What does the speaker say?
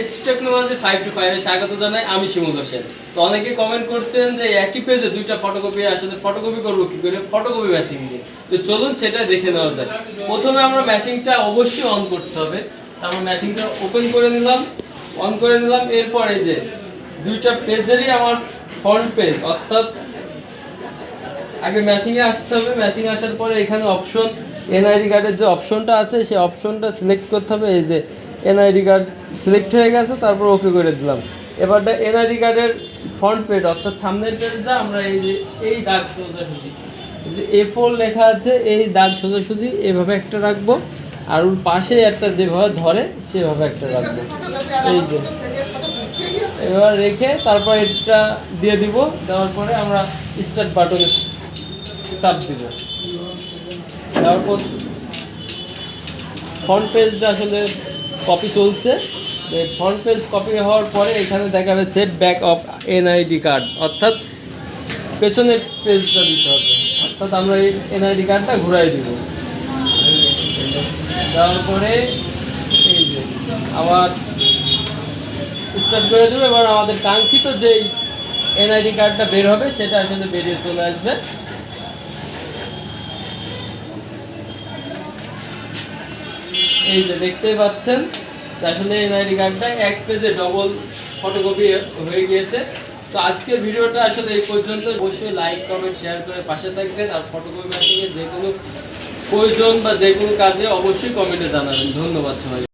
ST technology five two ফাইভে স্বাগত জানাই, আমি শিমুল হোসেন। তো অনেকে কমেন্ট করছেন যে একই পেজে দুইটা ফটোকপি আসলে ফটোকপি করব কি করে? ফটোকপি ম্যাচিং দিয়ে। তো চলুন সেটা দেখে নেওয়া যায় প্রথমে আমরা ম্যাচিংটা অবশ্যই অন করতে হবে। তারপর ম্যাচিংটা ওপেন করে নিলাম। অন করে নিলাম, এরপর যে দুইটা পেজেরই আমার ফ্রন্ট পেজ অর্থাৎ আগে ম্যাচিংয়ে আসতে হবে। ম্যাচিং আসার পরে এখানে অপশন এনআইডি কার্ডের যে অপশনটা আছে, সেই অপশনটা সিলেক্ট করতে হবে। এই যে এনআইডি কার্ড সিলেক্ট হয়ে গেছে, তারপর ওকে করে দিলাম। এবারটা এনআইডি কার্ডের ফ্রন্ট পেজ অর্থাৎ সামনের পেজটা আমরা এই যে এই দাগ সোজাসুজি যে এ ফোর লেখা আছে, এই দাগ সোজাসুজি এভাবে একটা রাখব। আর ওর পাশে একটা যেভাবে ধরে, সেভাবে একটা রাখব। এই যে। এবার রেখে তারপর এটা দিয়ে দিব, দেওয়ার পরে আমরা স্টার্ট বাটনে চাপ দিব। তারপর ফ্রন্ট পেজটা আসলে কপি চলছে। ফ্রন্ট পেজ কপি হওয়ার পরে এখানে দেখাবে set back of NID card অর্থাৎ পেছনের পেজটা দিতে হবে। অর্থাৎ আমরা এই এনআইডি কার্ডটা ঘুরাই দিব। দেওয়ার পরে এই যে আবার স্টার্ট করে দেবো। এবার আমাদের কাঙ্ক্ষিত যেই এনআইডি কার্ডটা বের হবে, সেটা আসলে বেরিয়ে চলে আসবে। এই যে দেখতে পাচ্ছেন আসলে এই এনআইডি কার্ডটা এক পেজে ডবল ফটোকপি হয়ে গিয়েছে। তো আজকের ভিডিওটা আসলে এই পর্যন্ত। অবশ্যই লাইক কমেন্ট শেয়ার করে পাশে থাকবেন আর ফটোকপি মেশিনে যে কোনো প্রয়োজন বা যে কোনো কাজে অবশ্যই কমেন্টে জানাবেন। ধন্যবাদ সবাই